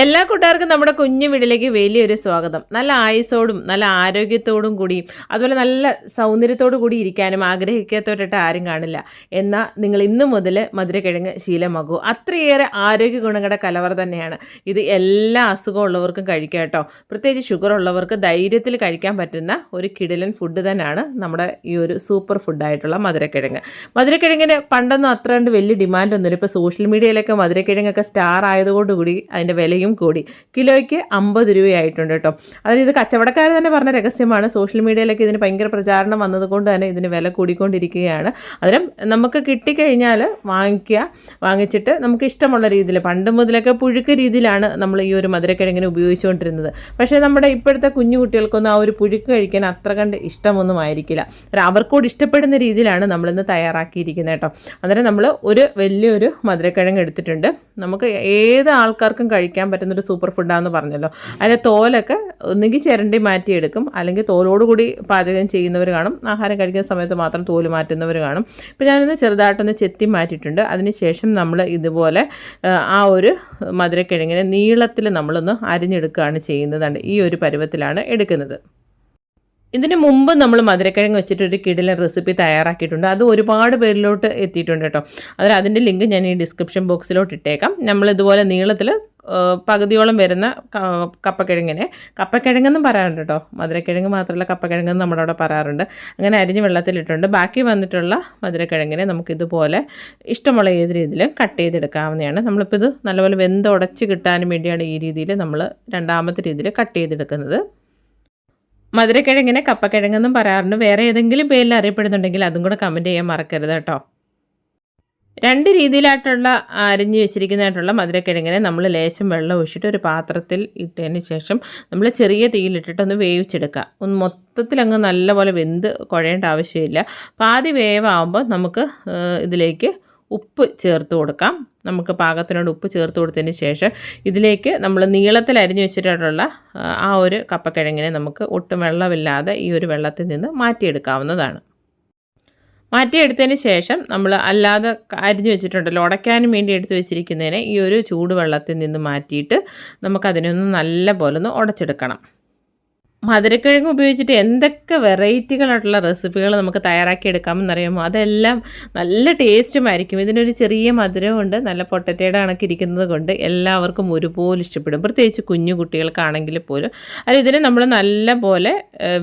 എല്ലാ കൂട്ടുകാർക്കും നമ്മുടെ കുഞ്ഞു വീട്ടിലേക്ക് വലിയൊരു സ്വാഗതം. നല്ല ആയുസോടും നല്ല ആരോഗ്യത്തോടും കൂടിയും അതുപോലെ നല്ല സൗന്ദര്യത്തോടു കൂടി ഇരിക്കാനും ആഗ്രഹിക്കാത്തവരായിട്ട് ആരും കാണില്ല. എന്നാൽ നിങ്ങൾ ഇന്നു മുതൽ മധുരക്കിഴങ്ങ് ശീലമാകൂ അത്രയേറെ ആരോഗ്യ ഗുണങ്ങളുടെ കലവർ തന്നെയാണ്. ഇത് എല്ലാ അസുഖമുള്ളവർക്കും കഴിക്കാം കേട്ടോ. പ്രത്യേകിച്ച് ഷുഗർ ഉള്ളവർക്ക് ധൈര്യത്തിൽ കഴിക്കാൻ പറ്റുന്ന ഒരു കിടിലൻ ഫുഡ് തന്നെയാണ് നമ്മുടെ ഈ ഒരു സൂപ്പർ ഫുഡായിട്ടുള്ള മധുരക്കിഴങ്ങ്. മധുരക്കിഴങ്ങിന് പണ്ടൊന്നും അത്ര കണ്ട് വലിയ ഡിമാൻഡൊന്നുമില്ല ഇപ്പോൾ സോഷ്യൽ മീഡിയയിലൊക്കെ മധുരക്കിഴങ്ങൊക്കെ സ്റ്റാർ ആയതുകൊണ്ടുകൂടി അതിന്റെ വിലയും കൂടി. കിലോയ്ക്ക് അമ്പത് രൂപയായിട്ടുണ്ട് കേട്ടോ. അതായത് ഇത് കച്ചവടക്കാർ തന്നെ പറഞ്ഞ രഹസ്യമാണ്. സോഷ്യൽ മീഡിയയിലൊക്കെ ഇതിന് ഭയങ്കര പ്രചാരണം വന്നതുകൊണ്ട് തന്നെ ഇതിന് വില കൂടിക്കൊണ്ടിരിക്കുകയാണ്. അതിനും നമുക്ക് കിട്ടിക്കഴിഞ്ഞാൽ വാങ്ങിക്കുക വാങ്ങിച്ചിട്ട് നമുക്ക് ഇഷ്ടമുള്ള രീതിയിൽ പണ്ട് മുതലൊക്കെ പുഴുക്ക് രീതിയിലാണ് നമ്മൾ ഈ ഒരു മധുരക്കിഴങ്ങിനെ ഉപയോഗിച്ചുകൊണ്ടിരുന്നത്. പക്ഷേ നമ്മുടെ ഇപ്പോഴത്തെ കുഞ്ഞു കുട്ടികൾക്കൊന്നും ആ ഒരു പുഴുക്ക് കഴിക്കാൻ അത്ര കണ്ട് ഇഷ്ടമൊന്നും ആയിരിക്കില്ല. അവർക്കോട് ഇഷ്ടപ്പെടുന്ന രീതിയിലാണ് നമ്മളിന്ന് തയ്യാറാക്കിയിരിക്കുന്നത് കേട്ടോ. അന്നേരം നമ്മൾ ഒരു വലിയൊരു മധുരക്കിഴങ്ങ് എടുത്തിട്ടുണ്ട്. നമുക്ക് ഏത് ആൾക്കാർക്കും കഴിക്കാൻ പറ്റുന്നൊരു സൂപ്പർ ഫുഡാണെന്ന് പറഞ്ഞല്ലോ. അതിന്റെ തോലൊക്കെ ഒന്നുകിൽ ചിരണ്ടി മാറ്റിയെടുക്കും അല്ലെങ്കിൽ തോലോടുകൂടി പാചകം ചെയ്യുന്നവർ കാണും. ആഹാരം കഴിക്കുന്ന സമയത്ത് മാത്രം തോൽ മാറ്റുന്നവർ കാണും. ഇപ്പോൾ ഞാനിന്ന് ചെറുതായിട്ടൊന്ന് ചെത്തി മാറ്റിയിട്ടുണ്ട്. അതിനുശേഷം നമ്മൾ ഇതുപോലെ ആ, ആ ഒരു മധുരക്കിഴങ്ങിനെ നീളത്തിൽ നമ്മളൊന്ന് അരിഞ്ഞെടുക്കുകയാണ് ചെയ്യുന്നതാണ് ഈ ഒരു പരുവത്തിലാണ് എടുക്കുന്നത്. ഇതിന് മുമ്പ് നമ്മൾ മധുരക്കിഴങ്ങ് വെച്ചിട്ട് ഒരു കിടിലൻ റെസിപ്പി തയ്യാറാക്കിയിട്ടുണ്ട്. അത് ഒരുപാട് പേരിലോട്ട് എത്തിയിട്ടുണ്ട് കേട്ടോ. അതിൽ അതിന്റെ ലിങ്ക് ഞാൻ ഈ ഡിസ്ക്രിപ്ഷൻ ബോക്സിലോട്ട് ഇട്ടേക്കാം. നമ്മൾ ഇതുപോലെ നീളത്തിൽ പകുതിയോളം വരുന്ന കപ്പക്കിഴങ്ങിനെ. കപ്പക്കിഴങ്ങെന്നും പറയാറുണ്ട് കേട്ടോ. മധുരക്കിഴങ്ങ് മാത്രമല്ല കപ്പക്കിഴങ്ങെന്ന് നമ്മുടെ അവിടെ പറയാറുണ്ട്. അങ്ങനെ അരിഞ്ഞ് വെള്ളത്തിലിട്ടുണ്ട്. ബാക്കി വന്നിട്ടുള്ള മധുരക്കിഴങ്ങിനെ നമുക്കിതുപോലെ ഇഷ്ടമുള്ള ഏത് രീതിയിലും കട്ട് ചെയ്തെടുക്കാവുന്നതാണ്. നമ്മളിപ്പോൾ ഇത് നല്ലപോലെ വെന്ത് ഉടച്ച് കിട്ടാൻ വേണ്ടിയാണ് ഈ രീതിയിൽ നമ്മൾ രണ്ടാമത്തെ രീതിയിൽ കട്ട് ചെയ്തെടുക്കുന്നത്. മധുരക്കിഴങ്ങിനെ കപ്പക്കിഴങ്ങെന്നും പറയാറുണ്ട്. വേറെ ഏതെങ്കിലും പേരിൽ അറിയപ്പെടുന്നുണ്ടെങ്കിൽ അതും കൂടെ കമന്റ് ചെയ്യാൻ മറക്കരുത് കേട്ടോ. രണ്ട് രീതിയിലായിട്ടുള്ള അരിഞ്ഞ് വെച്ചിരിക്കുന്നതായിട്ടുള്ള മധുരക്കിഴങ്ങിനെ നമ്മൾ ലേശം വെള്ളം ഒഴിച്ചിട്ട് ഒരു പാത്രത്തിൽ ഇട്ടതിന് ശേഷം നമ്മൾ ചെറിയ തീയിലിട്ടിട്ട് ഒന്ന് വേവിച്ചെടുക്കുക. ഒന്ന് മൊത്തത്തിൽ അങ്ങ് നല്ലപോലെ വെന്ത് കുഴയേണ്ട ആവശ്യമില്ല. പാതി വേവാകുമ്പോൾ നമുക്ക് ഇതിലേക്ക് ഉപ്പ് ചേർത്ത് കൊടുക്കാം. നമുക്ക് പാകത്തിനോട് ഉപ്പ് ചേർത്ത് കൊടുത്തതിന് ശേഷം ഇതിലേക്ക് നമ്മൾ നീളത്തിൽ അരിഞ്ഞു വെച്ചിട്ടുള്ള ആ, ഒരു കപ്പക്കിഴങ്ങിനെ നമുക്ക് ഒട്ടും വെള്ളമില്ലാതെ ഈ ഒരു വെള്ളത്തിൽ നിന്ന് മാറ്റിയെടുക്കാവുന്നതാണ്. മാറ്റിയെടുത്തതിന് ശേഷം നമ്മൾ അല്ലാതെ അരിഞ്ഞു വെച്ചിട്ടുണ്ടല്ലോ ഉടയ്ക്കാനും വേണ്ടി എടുത്ത് വെച്ചിരിക്കുന്നതിനെ ഈ ഒരു ചൂടുവെള്ളത്തിൽ നിന്ന് മാറ്റിയിട്ട് നമുക്കതിനൊന്ന് നല്ല പോലെ ഒന്ന് ഉടച്ചെടുക്കണം. മധുരക്കിഴങ്ങ് ഉപയോഗിച്ചിട്ട് എന്തൊക്കെ വെറൈറ്റികളായിട്ടുള്ള റെസിപ്പികൾ നമുക്ക് തയ്യാറാക്കി എടുക്കാമെന്നറിയാമോ? അതെല്ലാം നല്ല ടേസ്റ്റുമായിരിക്കും ഇതിനൊരു ചെറിയ മധുരമുണ്ട് നല്ല പൊട്ടറ്റയുടെ കണക്ക് ഇരിക്കുന്നത് കൊണ്ട് എല്ലാവർക്കും ഒരുപോലെ ഇഷ്ടപ്പെടും. പ്രത്യേകിച്ച് കുഞ്ഞു കുട്ടികൾക്കാണെങ്കിൽ പോലും. അത് ഇതിനെ നമ്മൾ നല്ല പോലെ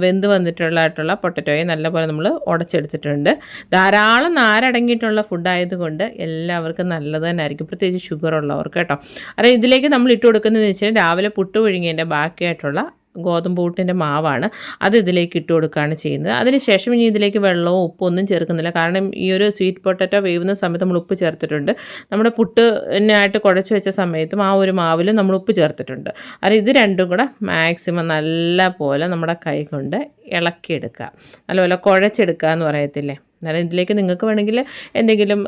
വെന്ത് വന്നിട്ടുള്ളതായിട്ടുള്ള പൊട്ടറ്റോയെ നല്ല പോലെ നമ്മൾ ഉടച്ചെടുത്തിട്ടുണ്ട്. ധാരാളം നാരടങ്ങിയിട്ടുള്ള ഫുഡായതുകൊണ്ട് എല്ലാവർക്കും നല്ലത് തന്നെ ആയിരിക്കും പ്രത്യേകിച്ച് ഷുഗർ ഉള്ളവർക്ക് കേട്ടോ. അല്ല ഇതിലേക്ക് നമ്മൾ ഇട്ട് കൊടുക്കുന്നതെന്ന് വെച്ചാൽ രാവിലെ പുട്ട് പുഴുങ്ങിയതിന്റെ ബാക്കിയായിട്ടുള്ള ഗോതമ്പ് കൂട്ടിന്റെ മാവാണ്. അത് ഇതിലേക്ക് ഇട്ട് കൊടുക്കുകയാണ് ചെയ്യുന്നത്. അതിനുശേഷം ഇനി ഇതിലേക്ക് വെള്ളവും ഉപ്പോ ഒന്നും ചേർക്കുന്നില്ല. കാരണം ഈ ഒരു സ്വീറ്റ് പൊട്ടറ്റോ വേവുന്ന സമയത്ത് നമ്മൾ ഉപ്പ് ചേർത്തിട്ടുണ്ട്. നമ്മുടെ പുട്ടിനായിട്ട് കുഴച്ച് വെച്ച സമയത്തും ആ ഒരു മാവിൽ നമ്മൾ ഉപ്പ് ചേർത്തിട്ടുണ്ട്. അത് ഇത് രണ്ടും കൂടെ മാക്സിമം നല്ല പോലെ നമ്മുടെ കൈ കൊണ്ട് ഇളക്കിയെടുക്കുക. നല്ലപോലെ കുഴച്ചെടുക്കുക എന്ന് പറയത്തില്ലേ? അന്നേരം ഇതിലേക്ക് നിങ്ങൾക്ക് വേണമെങ്കിൽ എന്തെങ്കിലും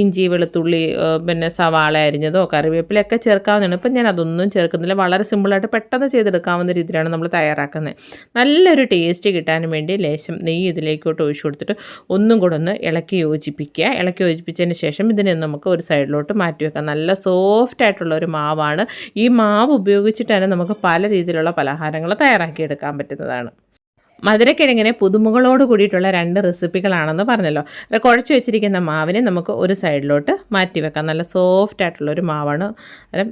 ഇഞ്ചി വെളുത്തുള്ളി പിന്നെ സവാള അരിഞ്ഞതോ കറിവേപ്പിലൊക്കെ ചേർക്കാവുന്നതാണ്. ഇപ്പം ഞാൻ അതൊന്നും ചേർക്കുന്നില്ല. വളരെ സിമ്പിളായിട്ട് പെട്ടെന്ന് ചെയ്തെടുക്കാവുന്ന രീതിയിലാണ് നമ്മൾ തയ്യാറാക്കുന്നത്. നല്ലൊരു ടേസ്റ്റ് കിട്ടാൻ വേണ്ടി ലേശം നെയ്യ് ഇതിലേക്കോട്ട് ഒഴിച്ചു കൊടുത്തിട്ട് ഒന്നും കൂടെ ഒന്ന് ഇളക്കി യോജിപ്പിക്കുക. ഇളക്കി യോജിപ്പിച്ചതിന് ശേഷം ഇതിനെ നമുക്ക് ഒരു സൈഡിലോട്ട് മാറ്റി വെക്കാം. നല്ല സോഫ്റ്റ് ആയിട്ടുള്ള ഒരു മാവാണ്. ഈ മാവ് ഉപയോഗിച്ചിട്ടാണ് നമുക്ക് പല രീതിയിലുള്ള പലഹാരങ്ങൾ തയ്യാറാക്കിയെടുക്കാൻ പറ്റുന്നതാണ്. മധുരക്കിഴങ്ങിനെ പുതുമുകളോട് കൂടിയിട്ടുള്ള രണ്ട് റെസിപ്പികളാണെന്ന് പറഞ്ഞല്ലോ. കുഴച്ച് വെച്ചിരിക്കുന്ന മാവിനെ നമുക്ക് ഒരു സൈഡിലോട്ട് മാറ്റി വെക്കാം. നല്ല സോഫ്റ്റ് ആയിട്ടുള്ള ഒരു മാവാണ്.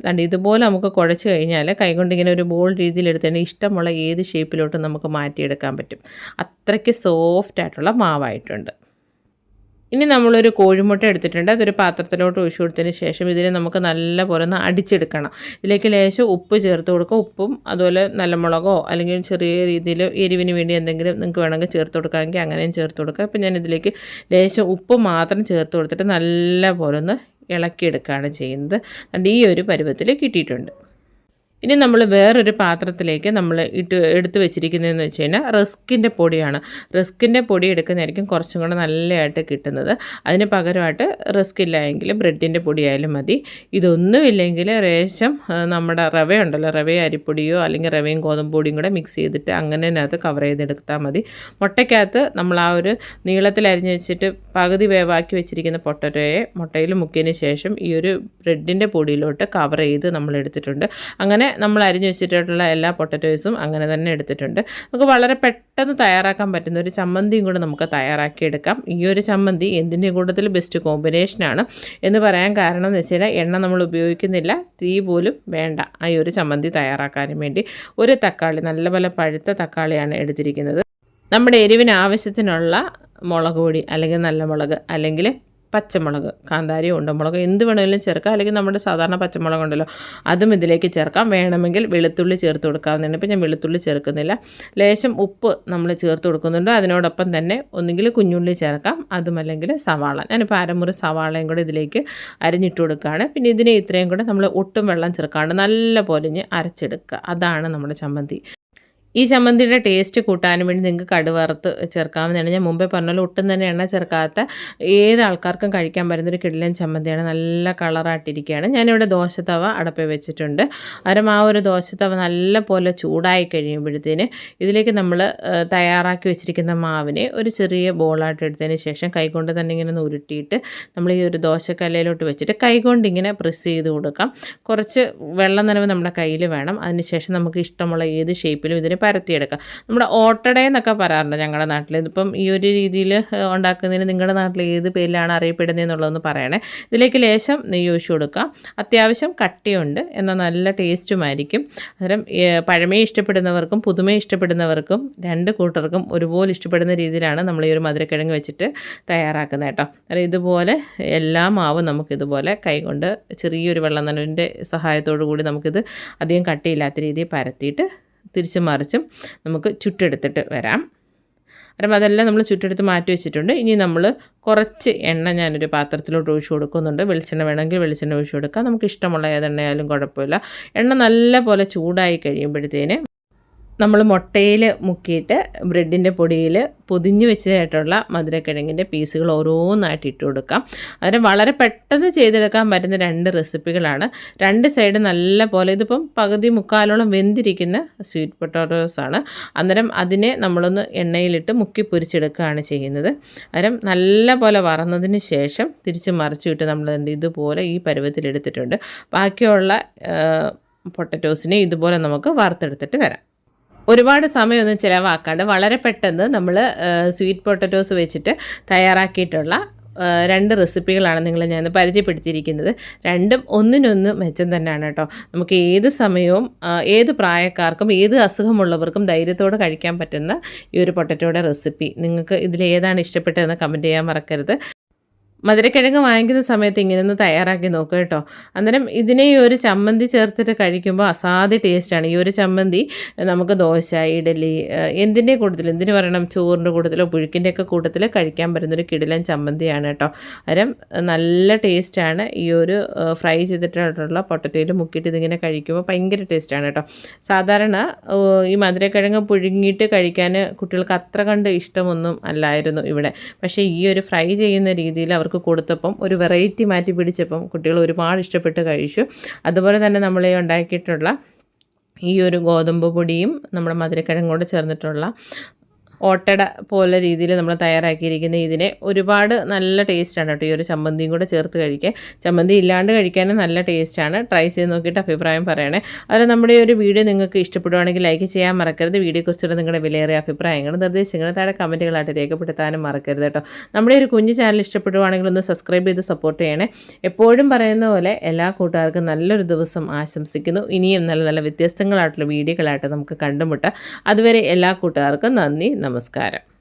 കണ്ട് ഇതുപോലെ നമുക്ക് കുഴച്ച് കഴിഞ്ഞാൽ കൈകൊണ്ട് ഇങ്ങനെ ഒരു ബോൾ രീതിയിൽ എടുത്തതിന് ഇഷ്ടമുള്ള ഏത് ഷേപ്പിലോട്ടും നമുക്ക് മാറ്റിയെടുക്കാൻ പറ്റും. അത്രയ്ക്ക് സോഫ്റ്റ് ആയിട്ടുള്ള മാവായിട്ടുണ്ട്. ഇനി നമ്മളൊരു കോഴിമുട്ട എടുത്തിട്ടുണ്ട്. അതൊരു പാത്രത്തിലോട്ട് ഒഴിച്ചു കൊടുത്തതിന് ശേഷം ഇതിനെ നമുക്ക് നല്ല പോലെ ഒന്ന് അടിച്ചെടുക്കണം. ഇതിലേക്ക് ലേശം ഉപ്പ് ചേർത്ത് കൊടുക്കുക. ഉപ്പും അതുപോലെ നല്ല മുളകോ അല്ലെങ്കിൽ ചെറിയ രീതിയിൽ എരിവിന് വേണ്ടി എന്തെങ്കിലും നിങ്ങൾക്ക് വേണമെങ്കിൽ ചേർത്ത് കൊടുക്കാമെങ്കിൽ അങ്ങനെയും ചേർത്ത് കൊടുക്കുക. ഇപ്പം ഞാൻ ഇതിലേക്ക് ലേശം ഉപ്പ് മാത്രം ചേർത്ത് കൊടുത്തിട്ട് നല്ല പോലെ ഒന്ന് ഇളക്കിയെടുക്കുകയാണ് ചെയ്യുന്നത്. അതുകൊണ്ട് ഈ ഒരു പരുവത്തിൽ കിട്ടിയിട്ടുണ്ട്. ഇനി നമ്മൾ വേറൊരു പാത്രത്തിലേക്ക് നമ്മൾ ഇട്ട് എടുത്ത് വെച്ചിരിക്കുന്നതെന്ന് വെച്ച് കഴിഞ്ഞാൽ റിസ്കിന്റെ പൊടിയാണ്. റിസ്കിന്റെ പൊടി എടുക്കുന്നതായിരിക്കും കുറച്ചും കൂടെ നല്ലതായിട്ട് കിട്ടുന്നത്. അതിന് പകരമായിട്ട് റിസ്ക് ഇല്ല ബ്രെഡിന്റെ പൊടിയായാലും മതി. ഇതൊന്നുമില്ലെങ്കിൽ റേശം നമ്മുടെ റവ ഉണ്ടല്ലോ റവ അരിപ്പൊടിയോ അല്ലെങ്കിൽ റവയും ഗോതമ്പ് പൊടിയും കൂടെ മിക്സ് ചെയ്തിട്ട് അങ്ങനെ അതിനകത്ത് കവർ ചെയ്തെടുത്താൽ മതി. മുട്ടയ്ക്കകത്ത് നമ്മൾ ആ ഒരു നീളത്തിൽ അരിഞ്ഞ് വെച്ചിട്ട് പകുതി വേവാക്കി വെച്ചിരിക്കുന്ന പൊട്ടറ്റോയെ മുട്ടയിൽ മുക്കിയതിന് ശേഷം ഈ ഒരു ബ്രെഡിന്റെ പൊടിയിലോട്ട് കവർ ചെയ്ത് നമ്മൾ എടുത്തിട്ടുണ്ട്. അങ്ങനെ നമ്മൾ അരിഞ്ഞു വെച്ചിട്ടുള്ള എല്ലാ പൊട്ടറ്റോയ്സും അങ്ങനെ തന്നെ എടുത്തിട്ടുണ്ട്. നമുക്ക് വളരെ പെട്ടെന്ന് തയ്യാറാക്കാൻ പറ്റുന്ന ഒരു ചമ്മന്തിയും കൂടെ നമുക്ക് തയ്യാറാക്കിയെടുക്കാം. ഈ ഒരു ചമ്മന്തി എന്തിന്റെ കൂട്ടത്തിൽ ബെസ്റ്റ് കോമ്പിനേഷനാണ് എന്ന് പറയാൻ കാരണം എന്ന് വെച്ചാൽ എണ്ണ നമ്മൾ ഉപയോഗിക്കുന്നില്ല. തീ പോലും വേണ്ട ആ ഒരു ചമ്മന്തി തയ്യാറാക്കാനും വേണ്ടി. ഒരു തക്കാളി നല്ല നല്ലപോലെ പഴുത്ത തക്കാളിയാണ് എടുത്തിരിക്കുന്നത്. നമ്മുടെ എരിവിന് ആവശ്യത്തിനുള്ള മുളക് പൊടി അല്ലെങ്കിൽ നല്ല മുളക് അല്ലെങ്കിൽ പച്ചമുളക് കാന്താരി ഉണ്ടമുളക് എന്ത് വേണമെങ്കിലും ചേർക്കാം. അല്ലെങ്കിൽ നമ്മുടെ സാധാരണ പച്ചമുളക് ഉണ്ടല്ലോ അതും ഇതിലേക്ക് ചേർക്കാം. വേണമെങ്കിൽ വെളുത്തുള്ളി ചേർത്ത് കൊടുക്കാവുന്നതാണ്. ഇപ്പം ഞാൻ വെളുത്തുള്ളി ചേർക്കുന്നില്ല. ലേശം ഉപ്പ് നമ്മൾ ചേർത്ത് കൊടുക്കുന്നുണ്ട്. അതിനോടൊപ്പം തന്നെ ഒന്നുകിൽ കുഞ്ഞുള്ളി ചേർക്കാം. അതുമല്ലെങ്കിൽ സവാള. ഞാനിപ്പോൾ അരമുറി സവാളയും കൂടെ ഇതിലേക്ക് അരിഞ്ഞിട്ട് കൊടുക്കുകയാണ്. പിന്നെ ഇതിനെ ഇത്രയും കൂടെ നമ്മൾ ഒട്ടും വെള്ളം ചേർക്കാണ്ട് നല്ല പൊലിഞ്ഞ് അരച്ചെടുക്കുക. അതാണ് നമ്മുടെ ചമ്മന്തി. ഈ ചമ്മന്തിയുടെ ടേസ്റ്റ് കൂട്ടാനും വേണ്ടി നിങ്ങൾക്ക് കടുവറുത്ത് ചേർക്കാവുന്നതാണ്. ഞാൻ മുമ്പേ പറഞ്ഞാൽ ഒട്ടും തന്നെ എണ്ണ ചേർക്കാത്ത ഏത് ആൾക്കാർക്കും കഴിക്കാൻ പറ്റുന്നൊരു കിടിലൻ ചമ്മന്തിയാണ്. നല്ല കളറായിട്ടിരിക്കുകയാണ്. ഞാനിവിടെ ദോശത്തവ അടപ്പേ വെച്ചിട്ടുണ്ട്. അരം ആ ഒരു ദോശത്തവ നല്ല പോലെ ചൂടായി കഴിയുമ്പോഴത്തേന് ഇതിലേക്ക് നമ്മൾ തയ്യാറാക്കി വെച്ചിരിക്കുന്ന മാവിനെ ഒരു ചെറിയ ബോളായിട്ട് എടുത്തതിന് ശേഷം കൈകൊണ്ട് തന്നെ ഇങ്ങനെ ഉരുട്ടിയിട്ട് നമ്മൾ ഈ ഒരു ദോശക്കല്ലയിലോട്ട് വെച്ചിട്ട് കൈകൊണ്ട് ഇങ്ങനെ പ്രസ് ചെയ്ത് കൊടുക്കാം. കുറച്ച് വെള്ളം നനവ് നമ്മുടെ കയ്യിൽ വേണം. അതിനുശേഷം നമുക്ക് ഇഷ്ടമുള്ള ഏത് ഷേപ്പിലും ഇതിനെ പരത്തിയെടുക്കാം. നമ്മുടെ ഓട്ടട എന്നൊക്കെ പറയാറുണ്ട് ഞങ്ങളുടെ നാട്ടിൽ ഇതിപ്പം ഈ ഒരു രീതിയിൽ ഉണ്ടാക്കുന്നതിന് നിങ്ങളുടെ നാട്ടിൽ ഏത് പേരിലാണ് അറിയപ്പെടുന്നതെന്നുള്ളതെന്ന് പറയണേ. ഇതിലേക്ക് ലേശം നെയ്യ് ഒഴിച്ചു കൊടുക്കുക അത്യാവശ്യം കട്ടിയുണ്ട്. എന്നാൽ നല്ല ടേസ്റ്റുമായിരിക്കും. അന്നേരം പഴമയെ ഇഷ്ടപ്പെടുന്നവർക്കും പുതുമയെ ഇഷ്ടപ്പെടുന്നവർക്കും രണ്ട് കൂട്ടർക്കും ഒരുപോലെ ഇഷ്ടപ്പെടുന്ന രീതിയിലാണ് നമ്മൾ ഈ ഒരു മധുരക്കിഴങ്ങ് വെച്ചിട്ട് തയ്യാറാക്കുന്നത് കേട്ടോ. അതായത് ഇതുപോലെ എല്ലാ മാവും നമുക്കിതുപോലെ കൈകൊണ്ട് ചെറിയൊരു വെള്ളം നനവിന്റെ സഹായത്തോടു കൂടി നമുക്കിത് അധികം കട്ടിയില്ലാത്ത രീതിയിൽ പരത്തിയിട്ട് തിരിച്ചും മറിച്ചും നമുക്ക് ചുട്ടെടുത്തിട്ട് വരാം. അപ്പം അതെല്ലാം നമ്മൾ ചുറ്റെടുത്ത് മാറ്റി വെച്ചിട്ടുണ്ട്. ഇനി നമ്മൾ കുറച്ച് എണ്ണ ഞാനൊരു പാത്രത്തിലോട്ട് ഒഴിച്ചു കൊടുക്കുന്നുണ്ട്. വെളിച്ചെണ്ണ വേണമെങ്കിൽ വെളിച്ചെണ്ണ ഒഴിച്ചു കൊടുക്കാം. നമുക്ക് ഇഷ്ടമുള്ള ഏതെണ്ണയായാലും കുഴപ്പമില്ല. എണ്ണ നല്ല പോലെ ചൂടായി കഴിയുമ്പോഴത്തേന് നമ്മൾ മുട്ടയിൽ മുക്കിയിട്ട് ബ്രെഡിന്റെ പൊടിയിൽ പൊതിഞ്ഞ് വെച്ചതായിട്ടുള്ള മധുരക്കിഴങ്ങിന്റെ പീസുകൾ ഓരോന്നായിട്ട് ഇട്ട് കൊടുക്കാം. അതിന് വളരെ പെട്ടെന്ന് ചെയ്തെടുക്കാൻ പറ്റുന്ന രണ്ട് റെസിപ്പികളാണ്. രണ്ട് സൈഡ് നല്ല പോലെ ഇതിപ്പം പകുതി മുക്കാലോളം വെന്തിരിക്കുന്ന സ്വീറ്റ് പൊട്ടാറ്റോസ് ആണ് അന്നേരം അതിനെ നമ്മളൊന്ന് എണ്ണയിലിട്ട് മുക്കി പൊരിച്ചെടുക്കുകയാണ് ചെയ്യുന്നത്. അന്നേരം നല്ല പോലെ വറന്നതിന് ശേഷം തിരിച്ച് മറിച്ചു വിട്ട് നമ്മൾ ഇതുപോലെ ഈ പരുവത്തിലെടുത്തിട്ടുണ്ട് ബാക്കിയുള്ള പൊട്ടറ്റോസിനെ ഇതുപോലെ നമുക്ക് വറുത്തെടുത്തിട്ട് വരാം. ഒരുപാട് സമയമൊന്നും ചിലവാക്കാണ്ട് വളരെ പെട്ടെന്ന് നമ്മൾ സ്വീറ്റ് പൊട്ടറ്റോസ് വെച്ചിട്ട് തയ്യാറാക്കിയിട്ടുള്ള രണ്ട് റെസിപ്പികളാണ് നിങ്ങളെ ഞാൻ പരിചയപ്പെടുത്തിയിരിക്കുന്നത്. രണ്ടും ഒന്നിനൊന്ന് മെച്ചം തന്നെയാണ് കേട്ടോ. നമുക്ക് ഏത് സമയവും ഏത് പ്രായക്കാർക്കും ഏത് അസുഖമുള്ളവർക്കും ധൈര്യത്തോടെ കഴിക്കാൻ പറ്റുന്ന ഈ ഒരു പൊട്ടറ്റോയുടെ റെസിപ്പി. നിങ്ങൾക്ക് ഇതിൽ ഏതാണ് ഇഷ്ടപ്പെട്ടതെന്ന് കമന്റ് ചെയ്യാൻ മറക്കരുത്. മധുരക്കിഴങ്ങ് വാങ്ങിക്കുന്ന സമയത്ത് ഇങ്ങനെ ഒന്ന് തയ്യാറാക്കി നോക്കുക കേട്ടോ. അന്നേരം ഇതിനെ ഈ ഒരു ചമ്മന്തി ചേർത്തിട്ട് കഴിക്കുമ്പോൾ അസാധ്യ ടേസ്റ്റാണ് ഈ ഒരു ചമ്മന്തി നമുക്ക് ദോശ ഇഡലി എന്തിന്റെ കൂട്ടത്തിൽ എന്തിന് പറയണം? ചോറിന്റെ കൂട്ടത്തിലോ പുഴുക്കിന്റെയൊക്കെ കൂട്ടത്തിൽ കഴിക്കാൻ പറ്റുന്നൊരു കിടിലൻ ചമ്മന്തിയാണ് കേട്ടോ. അന്നേരം നല്ല ടേസ്റ്റാണ് ഈ ഒരു ഫ്രൈ ചെയ്തിട്ടുള്ള പൊട്ടറ്റയിൽ മുക്കിയിട്ട് ഇതിങ്ങനെ കഴിക്കുമ്പോൾ ഭയങ്കര ടേസ്റ്റാണ് കേട്ടോ. സാധാരണ ഈ മധുരക്കിഴങ്ങ് പുഴുങ്ങിയിട്ട് കഴിക്കാൻ കുട്ടികൾക്ക് അത്ര കണ്ട് ഇഷ്ടമൊന്നും അല്ലായിരുന്നു ഇവിടെ. പക്ഷേ ഈ ഒരു ഫ്രൈ ചെയ്യുന്ന രീതിയിൽ അവർക്ക് കൊടുത്തപ്പം ഒരു വെറൈറ്റി മാറ്റി പിടിച്ചപ്പം കുട്ടികൾ ഒരുപാട് ഇഷ്ടപ്പെട്ട് കഴിച്ചു. അതുപോലെ തന്നെ നമ്മൾ ഉണ്ടാക്കിയിട്ടുള്ള ഈ ഒരു ഗോതമ്പ് പൊടിയും നമ്മുടെ മധുരക്കിഴങ്ങോട് ചേർന്നിട്ടുള്ള ഓട്ടട പോലെ രീതിയിൽ നമ്മൾ തയ്യാറാക്കിയിരിക്കുന്ന ഇതിനെ ഒരുപാട് നല്ല ടേസ്റ്റാണ് കേട്ടോ. ഈ ഒരു ചമ്മന്തിയും കൂടെ ചേർത്ത് കഴിക്കാൻ. ചമ്മന്തി ഇല്ലാണ്ട് കഴിക്കാനും നല്ല ടേസ്റ്റാണ്. ട്രൈ ചെയ്ത് നോക്കിയിട്ട് അഭിപ്രായം പറയണേ. അതുപോലെ നമ്മുടെ ഈ ഒരു വീഡിയോ നിങ്ങൾക്ക് ഇഷ്ടപ്പെടുവാണെങ്കിൽ ലൈക്ക് ചെയ്യാൻ മറക്കരുത്. വീഡിയോയെക്കുറിച്ചുള്ള നിങ്ങളുടെ വിലയേറിയ അഭിപ്രായങ്ങളും നിർദ്ദേശങ്ങളും താഴെ കമന്റുകളായിട്ട് രേഖപ്പെടുത്താനും മറക്കരുത് കേട്ടോ. നമ്മുടെ ഒരു കുഞ്ഞു ചാനൽ ഇഷ്ടപ്പെടുവാണെങ്കിൽ ഒന്ന് സബ്സ്ക്രൈബ് ചെയ്ത് സപ്പോർട്ട് ചെയ്യണേ. എപ്പോഴും പറയുന്ന പോലെ എല്ലാ കൂട്ടുകാർക്കും നല്ലൊരു ദിവസം ആശംസിക്കുന്നു. ഇനിയും നല്ല നല്ല വ്യത്യസ്തങ്ങളായിട്ടുള്ള വീഡിയോകളായിട്ട് നമുക്ക് കണ്ടുമുട്ടാം. അതുവരെ എല്ലാ കൂട്ടുകാർക്കും നന്ദി. നമസ്കാരം problemas.